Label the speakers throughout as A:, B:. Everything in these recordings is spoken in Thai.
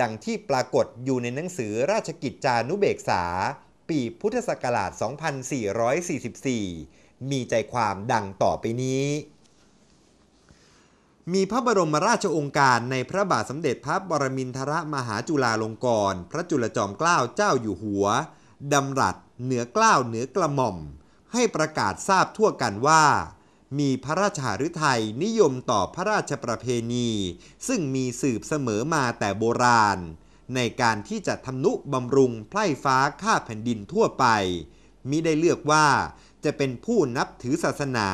A: ดังที่ปรากฏอยู่ในหนังสือราชกิจจานุเบกษา ปีพุทธศักราช 2444 มีใจความดังต่อไปนี้ มีพระบรมราชองค์การในพระบาทสมเด็จพระบรมินทรมหาจุฬาลงกรณพระจุลจอมเกล้าเจ้าอยู่หัวดำรัสเหนือเกล้าวเหนือกระหม่อม ให้ประกาศทราบทั่วกันว่า มีพระราชหฤทัยนิยมต่อพระราชประเพณี ซึ่งมีสืบเสมอมาแต่โบราณ ในการที่จะทำนุบำรุงไพร่ฟ้าข้าแผ่นดินทั่วไป มิได้เลือกว่าจะเป็นผู้นับถือศาสนา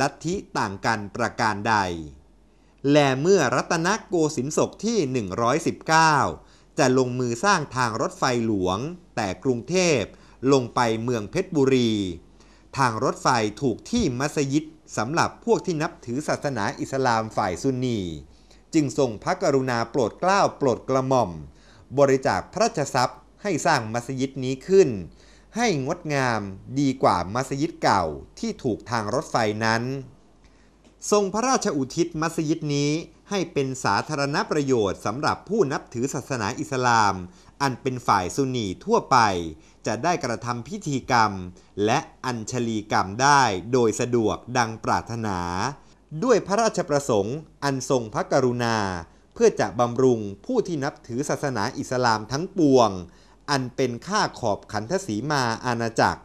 A: ลัทธิต่างกันประการใด และเมื่อรัตนโกสินทร์ศกที่ 119 จะลงมือสร้างทางรถไฟหลวง แต่กรุงเทพลงไปเมืองเพชรบุรี ทางรถไฟถูกที่มัสยิด สำหรับพวกที่นับถือศาสนาอิสลามฝ่ายซุนนี จึงทรงพระกรุณาโปรดเกล้าโปรดกระหม่อม บริจาคพระราชทรัพย์ให้สร้างมัสยิดนี้ขึ้น ให้งดงามดีกว่ามัสยิดเก่าที่ถูกทางรถไฟนั้น ทรงพระราชอุทิศมัสยิดนี้ ให้เป็นสาธารณประโยชน์สำหรับผู้นับถือศาสนาอิสลาม อันเป็นฝ่ายซุนนีทั่วไป จะได้กระทำพิธีกรรม และอัญชลีกรรมได้โดยสะดวกดังปรารถนา ด้วยพระราชประสงค์อันทรงพระกรุณา เพื่อจะบำรุงผู้ที่นับถือศาสนาอิสลามทั้งปวง อันเป็นค่าขอบขันธสีมาอาณาจักร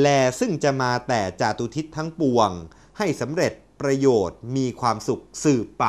A: แลซึ่งจะมาแต่จาตุทิศทั้งปวง ให้สำเร็จประโยชน์มีความสุขสืบไป